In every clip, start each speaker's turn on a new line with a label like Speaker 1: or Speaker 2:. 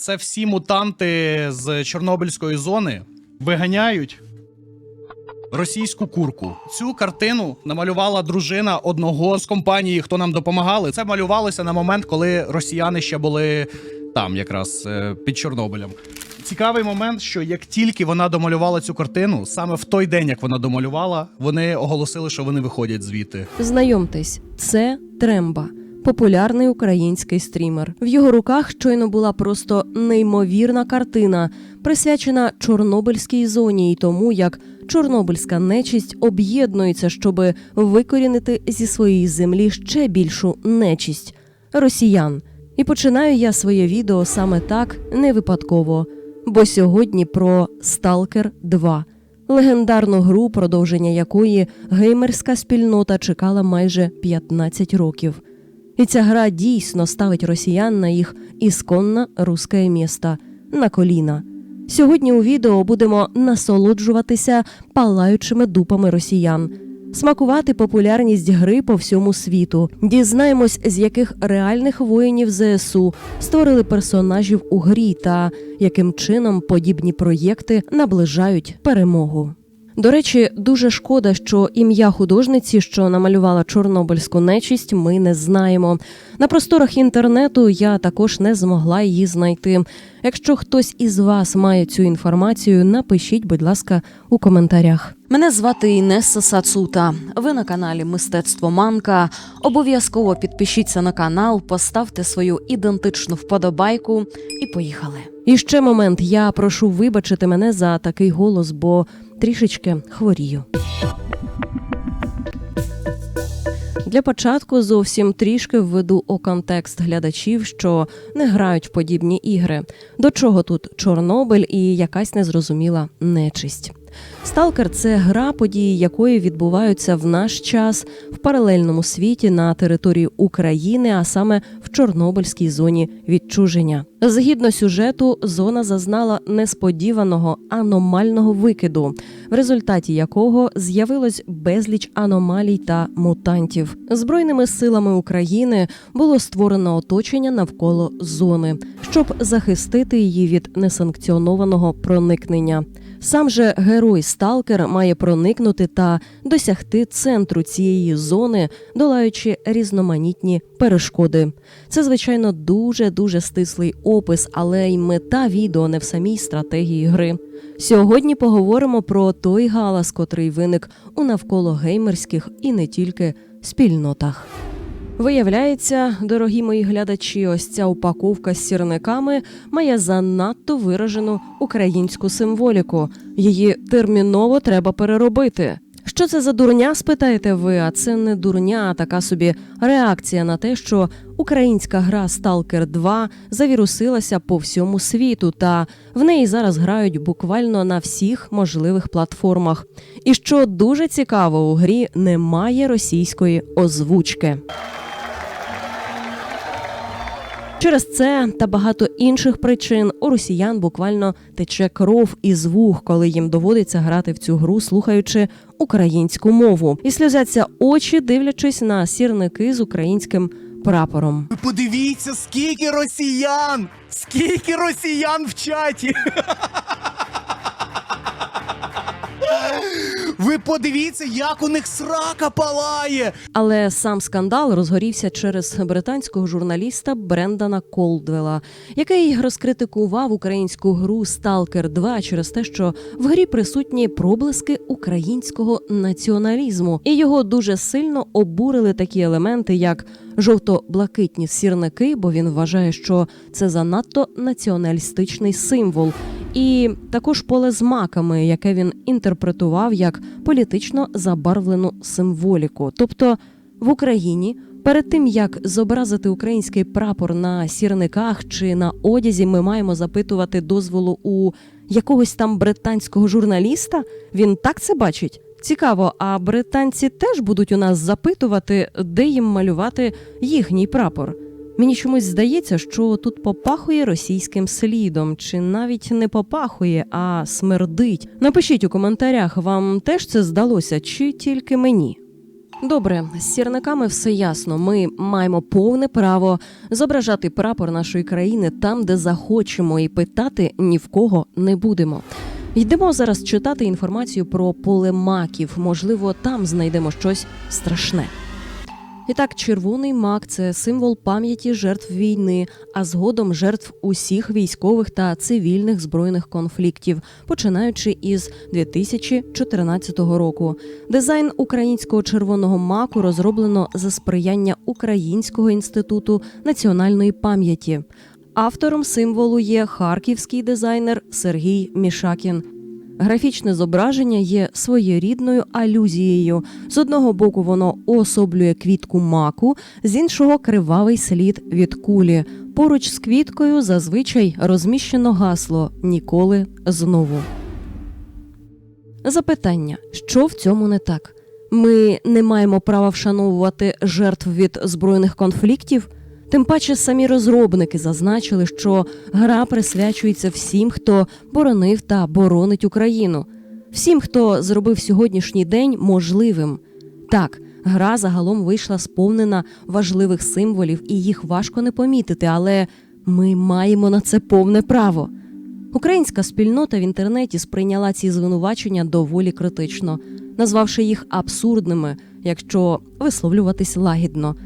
Speaker 1: Це всі мутанти з Чорнобильської зони виганяють російську курку. Цю картину намалювала дружина одного з компаній, хто нам допомагали. Це малювалося на момент, коли росіяни ще були там, якраз е, під Чорнобилем. Цікавий момент, що як тільки вона домалювала цю картину, саме в той день, як вона домалювала, вони оголосили, що вони виходять звідти.
Speaker 2: Знайомтесь, це Тремба, популярний український стрімер. В його руках щойно була просто неймовірна картина, присвячена Чорнобильській зоні і тому, як Чорнобильська нечисть об'єднується, щоб викорінити зі своєї землі ще більшу нечисть росіян. І починаю я своє відео саме так не випадково, бо сьогодні про Сталкер 2 легендарну гру, продовження якої геймерська спільнота чекала майже 15 років. І ця гра дійсно ставить росіян на їх ісконне русське місто на коліна. Сьогодні у відео будемо насолоджуватися палаючими дупами росіян, смакувати популярність гри по всьому світу, дізнаємось, з яких реальних воїнів ЗСУ створили персонажів у грі та яким чином подібні проєкти наближають перемогу. До речі, дуже шкода, що ім'я художниці, що намалювала чорнобильську нечисть, ми не знаємо. На просторах інтернету я також не змогла її знайти. Якщо хтось із вас має цю інформацію, напишіть, будь ласка, у коментарях. Мене звати Інеса Сацута. Ви на каналі Мистецтво Манка. Обов'язково підпишіться на канал, поставте свою ідентичну вподобайку і поїхали. І ще момент. Я прошу вибачити мене за такий голос, бо трішечки хворію. Для початку зовсім трішки введу у контекст глядачів, що не грають в подібні ігри. До чого тут Чорнобиль і якась незрозуміла нечисть. Сталкер це гра, події якої відбуваються в наш час в паралельному світі на території України, а саме в Чорнобильській зоні відчуження. Згідно сюжету, зона зазнала несподіваного аномального викиду, в результаті якого з'явилось безліч аномалій та мутантів. Збройними силами України було створено оточення навколо зони, щоб захистити її від несанкціонованого проникнення. Сам же герой Сталкер має проникнути та досягти центру цієї зони, долаючи різноманітні перешкоди. Це, звичайно, дуже дуже стислий опис, але й мета відео не в самій стратегії гри. Сьогодні поговоримо про той галас, котрий виник у навколо геймерських і не тільки спільнотах. Виявляється, дорогі мої глядачі, ось ця упаковка з сірниками має занадто виражену українську символіку. Її терміново треба переробити. Що це за дурня? спитаєте ви? А це не дурня, а така собі реакція на те, що українська гра Stalker 2 завірусилася по всьому світу, та в неї зараз грають буквально на всіх можливих платформах. І що дуже цікаво, у грі немає російської озвучки. Через це та багато інших причин у росіян буквально тече кров із вух, коли їм доводиться грати в цю гру, слухаючи українську мову, і сльозяться очі, дивлячись на сірники з українським прапором.
Speaker 1: Ви подивіться, скільки росіян! Скільки росіян в чаті! Ви подивіться, як у них срака палає!
Speaker 2: Але сам скандал розгорівся через британського журналіста Брендана Колдвела, який розкритикував українську гру Сталкер 2 через те, що в грі присутні проблиски українського націоналізму, і його дуже сильно обурили такі елементи, як жовто-блакитні сірники, бо він вважає, що це занадто націоналістичний символ. І також поле з маками, яке він інтерпретував як політично забарвлену символіку. Тобто в Україні перед тим як зобразити український прапор на сірниках чи на одязі, ми маємо запитувати дозволу у якогось там британського журналіста. Він так це бачить. Цікаво, а британці теж будуть у нас запитувати, де їм малювати їхній прапор. Мені чомусь здається, що тут попахує російським слідом, чи навіть не попахує, а смердить. Напишіть у коментарях, вам теж це здалося, чи тільки мені. Добре, з сірниками все ясно. Ми маємо повне право зображати прапор нашої країни там, де захочемо, і питати ні в кого не будемо. Йдемо зараз читати інформацію про поле маків. Можливо, там знайдемо щось страшне. І так, червоний мак це символ пам'яті жертв війни, а згодом жертв усіх військових та цивільних збройних конфліктів, починаючи із 2014 року. Дизайн українського червоного маку розроблено за сприяння Українського інституту національної пам'яті. Автором символу є харківський дизайнер Сергій Мішакін. Графічне зображення є своєрідною алюзією. З одного боку воно уособлює квітку маку, з іншого кривавий слід від кулі. Поруч з квіткою зазвичай розміщено гасло Ніколи знову. Запитання: що в цьому не так? Ми не маємо права вшановувати жертв від збройних конфліктів. Тим паче самі розробники зазначили, що гра присвячується всім, хто боронив та боронить Україну, всім, хто зробив сьогоднішній день можливим. Так, гра загалом вийшла сповнена важливих символів, і їх важко не помітити, але ми маємо на це повне право. Українська спільнота в інтернеті сприйняла ці звинувачення доволі критично, назвавши їх абсурдними, якщо висловлюватись лагідно.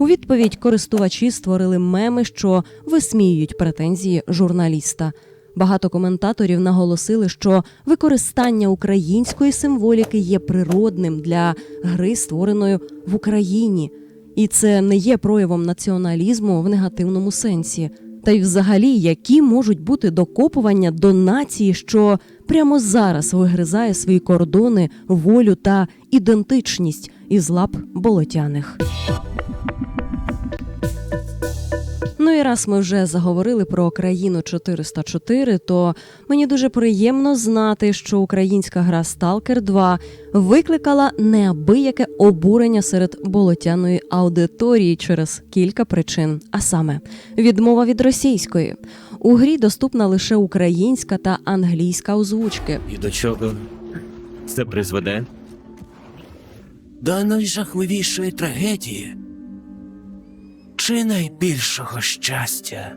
Speaker 2: У відповідь користувачі створили меми, що висміюють претензії журналіста. Багато коментаторів наголосили, що використання української символіки є природним для гри, створеної в Україні, і це не є проявом націоналізму в негативному сенсі. Та й взагалі, які можуть бути докопування до нації, що прямо зараз вигризає свої кордони, волю та ідентичність із лап болотяних. Ну і раз ми вже заговорили про країну 404, то мені дуже приємно знати, що українська гра Stalker 2 викликала неабияке обурення серед болотяної аудиторії через кілька причин. А саме відмова від російської. У грі доступна лише українська та англійська озвучки.
Speaker 3: І до чого це призведе?
Speaker 4: до найжахливішої трагедії чи найбільшого щастя.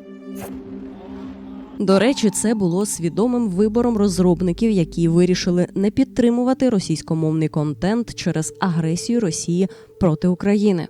Speaker 2: До речі, це було свідомим вибором розробників, які вирішили не підтримувати російськомовний контент через агресію Росії проти України.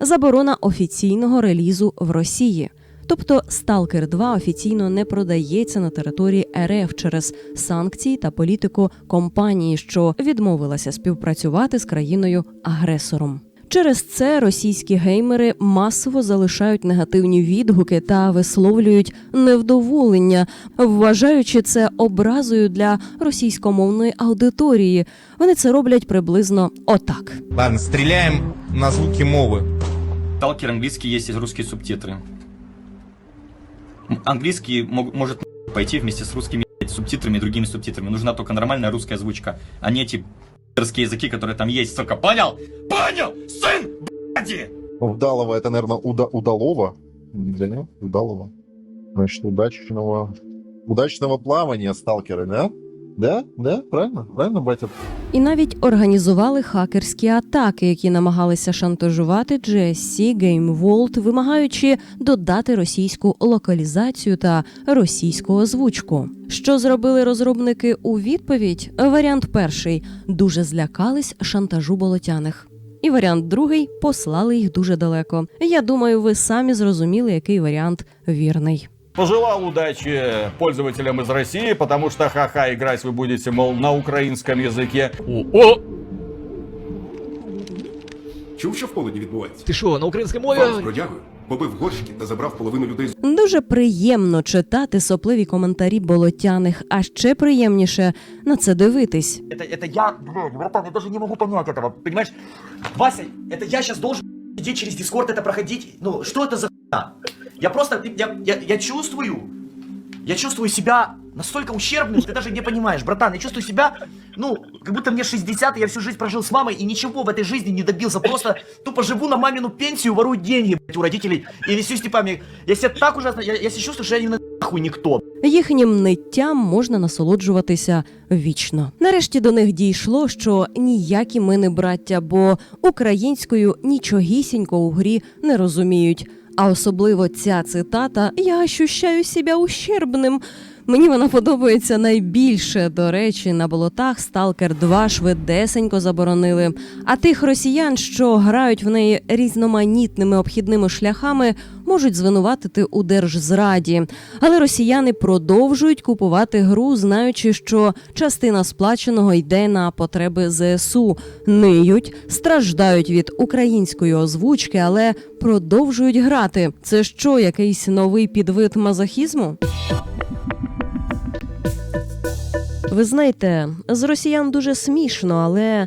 Speaker 2: Заборона офіційного релізу в Росії. Тобто Stalker 2 офіційно не продається на території РФ через санкції та політику компанії, що відмовилася співпрацювати з країною агресором. Через це російські геймери масово залишають негативні відгуки та висловлюють невдоволення, вважаючи це образою для російськомовної аудиторії. Вони це роблять приблизно отак.
Speaker 5: Ладно, стреляем на звуки мовы.
Speaker 6: Сталкер английский есть и русские субтитры. М, Английский мог- может пойти вместе с русскими блядь, субтитрами и другими субтитрами. Нужна только нормальная русская озвучка, а не эти пи***рские языки, которые там есть, сука. Понял? Понял? Сын, блядь!
Speaker 7: Вдалова это, наверное, уда- удалова. Него удалова. Значит, удачного, удачного плавания, сталкеры, да? Да? Да? Правильно? Правильно, батя?
Speaker 2: І навіть організували хакерські атаки, які намагалися шантажувати GSC Game Vault, вимагаючи додати російську локалізацію та російську озвучку. Що зробили розробники у відповідь? Варіант перший дуже злякались шантажу болотяних. І варіант другий послали їх дуже далеко. Я думаю, ви самі зрозуміли, який варіант вірний.
Speaker 8: Пожелал удачи пользователям из России, потому что ха-ха играть вы будете, мол, на украинском языке.
Speaker 3: О!
Speaker 9: Чув, що в полоні відбувається?
Speaker 3: Ти що, на українській мові?
Speaker 9: Вам з бродягою побив горщики та забрав половину людей з
Speaker 2: Дуже приємно читати сопливі коментарі болотяних, а ще приємніше на це дивитись.
Speaker 10: Это, это я, блядь, братан, я даже не могу понять этого, понимаешь? Вася, это я сейчас должен сидеть через Дискорд это проходить? Ну, что это за хуйня? Я просто, я, я, я чувствую, я чувствую себя настолько ущербным, ты даже не понимаешь, братан, я чувствую себя, ну, как будто мне 60, и я всю жизнь прожил с мамой и ничего в этой жизни не добился, просто тупо живу на мамину пенсию, ворую деньги, блядь, у родителей и висюсь типами. Я себя так ужасно, я, я себя чувствую, что я не нахуй никто.
Speaker 2: Їхнім ниттям можна насолоджуватися вічно. Нарешті до них дійшло, що ніякі ми не браття, бо українською нічогісінько у грі не розуміють. А особливо ця цитата Я ощущаю себя ущербним. Мені вона подобається найбільше. До речі, на болотах Сталкер 2 швидесенько заборонили. А тих росіян, що грають в неї різноманітними обхідними шляхами, можуть звинуватити у держзраді. Але росіяни продовжують купувати гру, знаючи, що частина сплаченого йде на потреби ЗСУ, ниють, страждають від української озвучки, але продовжують грати. Це що, якийсь новий підвид мазохізму? Ви знаєте, з росіян дуже смішно, але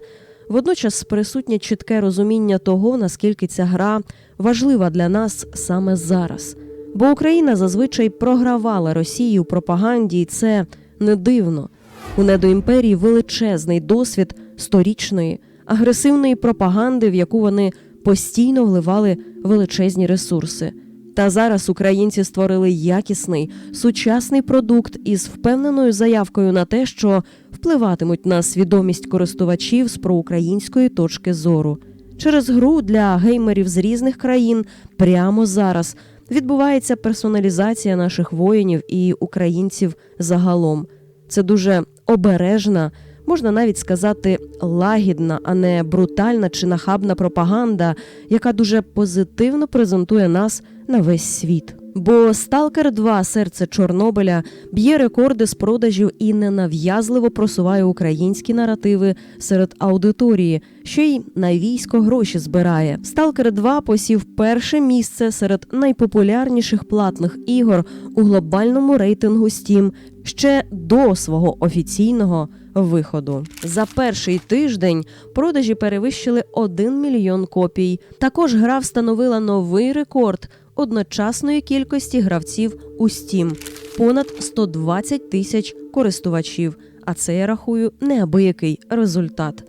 Speaker 2: водночас присутнє чітке розуміння того, наскільки ця гра важлива для нас саме зараз. Бо Україна зазвичай програвала Росії у пропаганді, і це не дивно. У недоімперії величезний досвід сторічної агресивної пропаганди, в яку вони постійно вливали величезні ресурси. Та зараз українці створили якісний сучасний продукт із впевненою заявкою на те, що впливатимуть на свідомість користувачів з проукраїнської точки зору. Через гру для геймерів з різних країн прямо зараз відбувається персоналізація наших воїнів і українців загалом. Це дуже обережна, можна навіть сказати, лагідна, а не брутальна чи нахабна пропаганда, яка дуже позитивно презентує нас на весь світ. Бо Сталкер 2 серце Чорнобиля б'є рекорди з продажів і ненав'язливо просуває українські наративи серед аудиторії, що й на військо гроші збирає. Сталкер 2 посів перше місце серед найпопулярніших платних ігор у глобальному рейтингу Steam ще до свого офіційного виходу. За перший тиждень продажі перевищили 1 мільйон копій. Також гра встановила новий рекорд одночасної кількості гравців у Steam – понад 120 тисяч користувачів. А це я рахую неабиякий результат.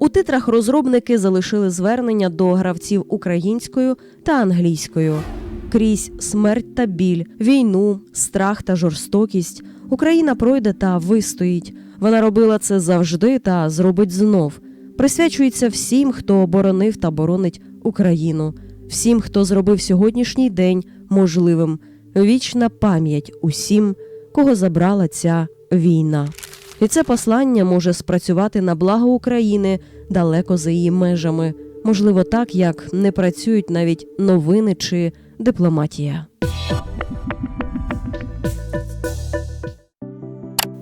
Speaker 2: У титрах розробники залишили звернення до гравців українською та англійською. Крізь смерть та біль, війну, страх та жорстокість Україна пройде та вистоїть. Вона робила це завжди та зробить знов. Присвячується всім, хто оборонив та боронить Україну, всім, хто зробив сьогоднішній день можливим. Вічна пам'ять усім, кого забрала ця війна. І це послання може спрацювати на благо України далеко за її межами. Можливо, так як не працюють навіть новини чи дипломатія.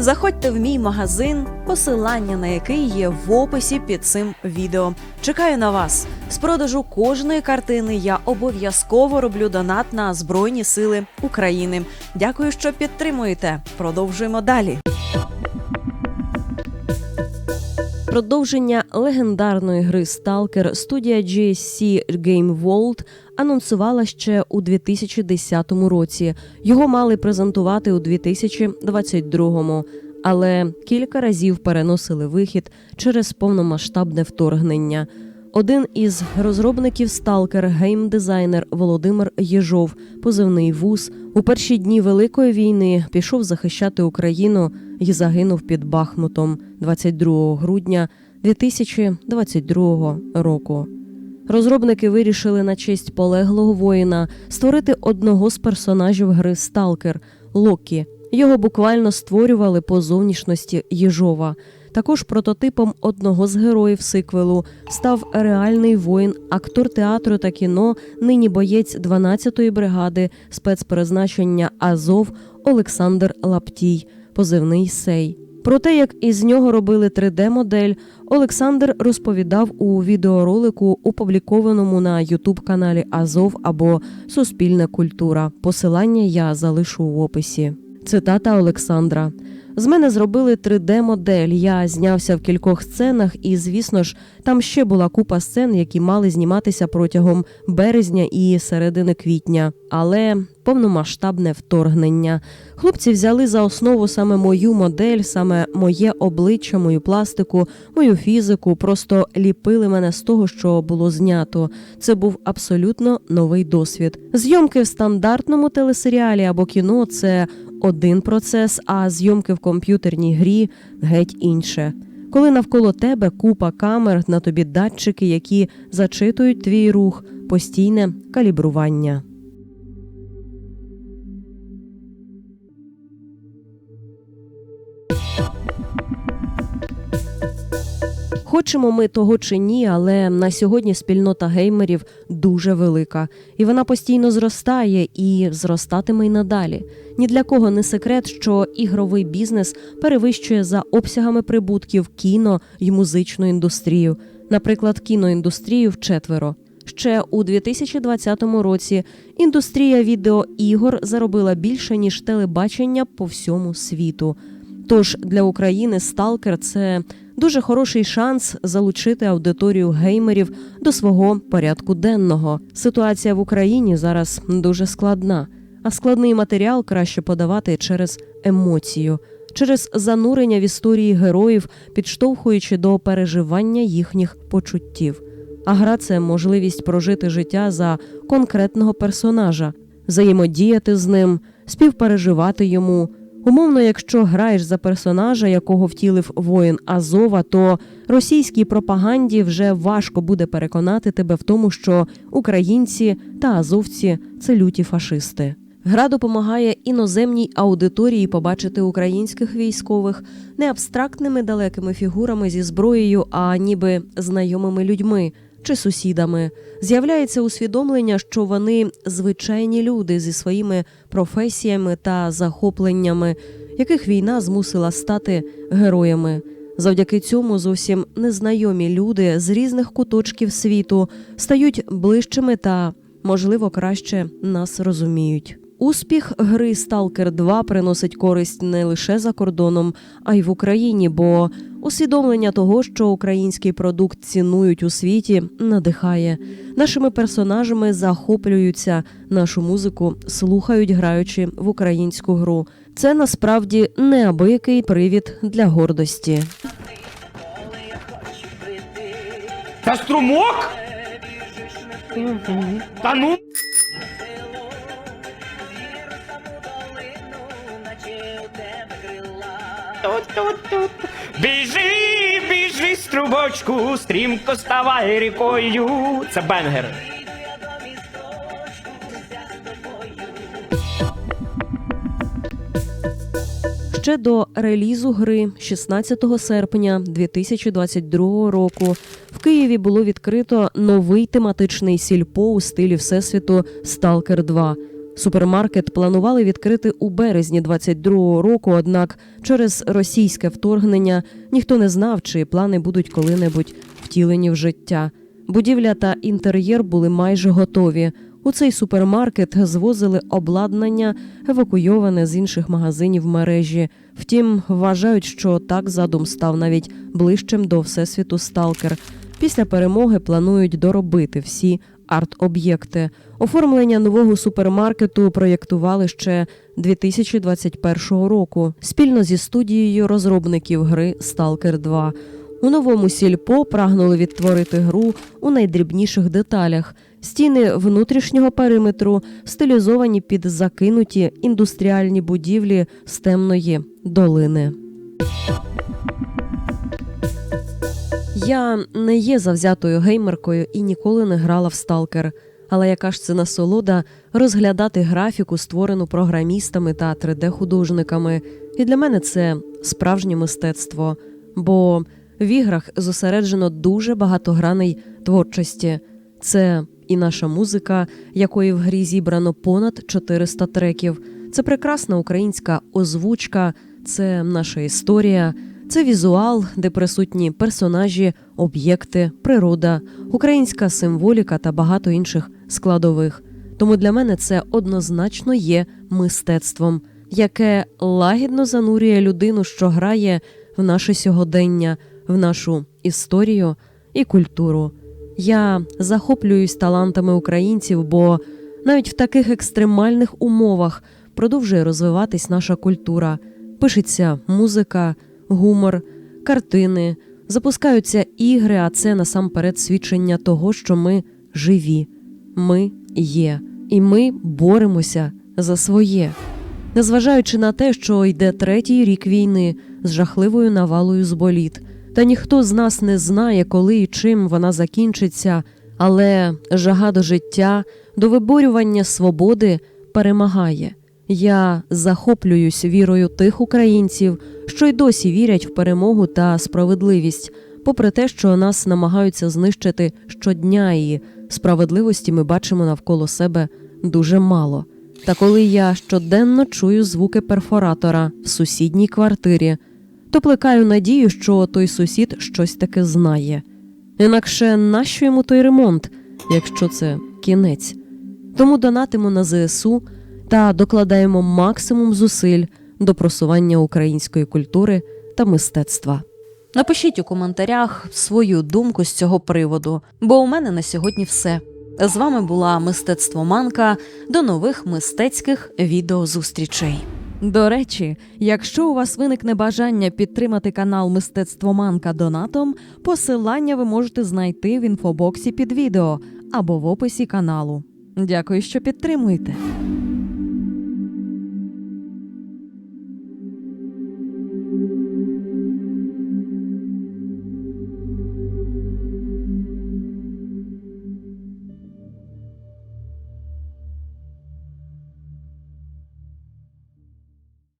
Speaker 2: Заходьте в мій магазин, посилання на який є в описі під цим відео. Чекаю на вас. З продажу кожної картини я обов'язково роблю донат на Збройні Сили України. Дякую, що підтримуєте. Продовжуємо далі. Продовження легендарної гри Stalker студія GSC Game World анонсувала ще у 2010 році. Його мали презентувати у 2022, але кілька разів переносили вихід через повномасштабне вторгнення. Один із розробників Stalker, геймдизайнер Володимир Єжов, позивний вуз, у перші дні Великої війни пішов захищати Україну і загинув під Бахмутом 22 грудня 2022 року. Розробники вирішили на честь полеглого воїна створити одного з персонажів гри Сталкер Локі. Його буквально створювали по зовнішності Єжова. Також прототипом одного з героїв сиквелу став реальний воїн, актор театру та кіно, нині боєць 12-ї бригади спецпризначення Азов Олександр Лаптій, позивний Сей. Про те, як із нього робили 3D-модель, Олександр розповідав у відеоролику, опублікованому на Ютуб каналі Азов або Суспільна культура. Посилання я залишу в описі. Цитата Олександра. З мене зробили 3D-модель. Я знявся в кількох сценах, і, звісно ж, там ще була купа сцен, які мали зніматися протягом березня і середини квітня. Але повномасштабне вторгнення. Хлопці взяли за основу саме мою модель, саме моє обличчя, мою пластику, мою фізику. Просто ліпили мене з того, що було знято. Це був абсолютно новий досвід. Зйомки в стандартному телесеріалі або кіно це один процес, а зйомки в комп'ютерній грі геть інше. Коли навколо тебе купа камер, на тобі датчики, які зачитують твій рух, постійне калібрування. Хочемо ми того чи ні, але на сьогодні спільнота геймерів дуже велика, і вона постійно зростає і зростатиме й надалі. Ні для кого не секрет, що ігровий бізнес перевищує за обсягами прибутків кіно й музичну індустрію, наприклад, кіноіндустрію вчетверо. Ще у 2020 році індустрія відеоігор заробила більше ніж телебачення по всьому світу. Тож для України Сталкер це дуже хороший шанс залучити аудиторію геймерів до свого порядку денного. Ситуація в Україні зараз дуже складна, а складний матеріал краще подавати через емоцію, через занурення в історії героїв, підштовхуючи до переживання їхніх почуттів. А гра це можливість прожити життя за конкретного персонажа, взаємодіяти з ним, співпереживати йому. Умовно, якщо граєш за персонажа, якого втілив воїн Азова, то російській пропаганді вже важко буде переконати тебе в тому, що українці та азовці це люті фашисти. Гра допомагає іноземній аудиторії побачити українських військових не абстрактними далекими фігурами зі зброєю, а ніби знайомими людьми чи сусідами. З'являється усвідомлення, що вони звичайні люди зі своїми професіями та захопленнями, яких війна змусила стати героями. Завдяки цьому зовсім незнайомі люди з різних куточків світу стають ближчими та, можливо, краще нас розуміють. Успіх гри Stalker 2 приносить користь не лише за кордоном, а й в Україні, бо усвідомлення того, що український продукт цінують у світі, надихає. Нашими персонажами захоплюються, нашу музику слухають, граючи в українську гру. Це насправді неабиякий привід для гордості.
Speaker 8: Та струмок? Та ну!
Speaker 11: Біжи, біжи, струбочку, стрімко ставай рікою. Це бенгер.
Speaker 2: Ще до релізу гри 16 серпня 2022 року в Києві було відкрито новий тематичний сільпо у стилі всесвіту Stalker 2. Супермаркет планували відкрити у березні 22 року, однак через російське вторгнення ніхто не знав, чи плани будуть коли-небудь втілені в життя. Будівля та інтер'єр були майже готові. У цей супермаркет звозили обладнання, евакуйоване з інших магазинів мережі. Втім, вважають, що так задум став навіть ближчим до всесвіту Сталкер. Після перемоги планують доробити всі арт-об'єкти. Оформлення нового супермаркету проєктували ще 2021 року спільно зі студією розробників гри Stalker 2. У новому сільпо прагнули відтворити гру у найдрібніших деталях. Стіни внутрішнього периметру стилізовані під закинуті індустріальні будівлі з темної долини. Я не є завзятою геймеркою і ніколи не грала в сталкер. Але яка ж це насолода розглядати графіку, створену програмістами та 3D-художниками. І для мене це справжнє мистецтво. Бо в іграх зосереджено дуже багато граней творчості. Це і наша музика, якої в грі зібрано понад 400 треків. Це прекрасна українська озвучка, це наша історія, це візуал, де присутні персонажі, об'єкти, природа, українська символіка та багато інших складових. Тому для мене це однозначно є мистецтвом. яке лагідно занурює людину, що грає в наше сьогодення, в нашу історію і культуру. Я захоплююсь талантами українців, бо навіть в таких екстремальних умовах продовжує розвиватись наша культура. Пишеться музика, гумор, картини, запускаються ігри, а це насамперед свідчення того, що ми живі, ми є, і ми боремося за своє. Незважаючи на те, що йде третій рік війни з жахливою навалою з боліт, та ніхто з нас не знає, коли і чим вона закінчиться, але жага до життя, до виборювання свободи перемагає. Я захоплююсь вірою тих українців, що й досі вірять в перемогу та справедливість, попри те, що нас намагаються знищити щодня, і справедливості ми бачимо навколо себе дуже мало. Та коли я щоденно чую звуки перфоратора в сусідній квартирі, то плекаю надію, що той сусід щось таке знає. Інакше нащо йому той ремонт, якщо це кінець? Тому донатимо на ЗСУ та докладаємо максимум зусиль до просування української культури та мистецтва.
Speaker 12: Напишіть у коментарях свою думку з цього приводу, бо у мене на сьогодні все. З вами була мистецтво Манка. До нових мистецьких відеозустрічей.
Speaker 2: До речі, якщо у вас виникне бажання підтримати канал Мистецтво Манка донатом, посилання ви можете знайти в інфобоксі під відео або в описі каналу. Дякую, що підтримуєте.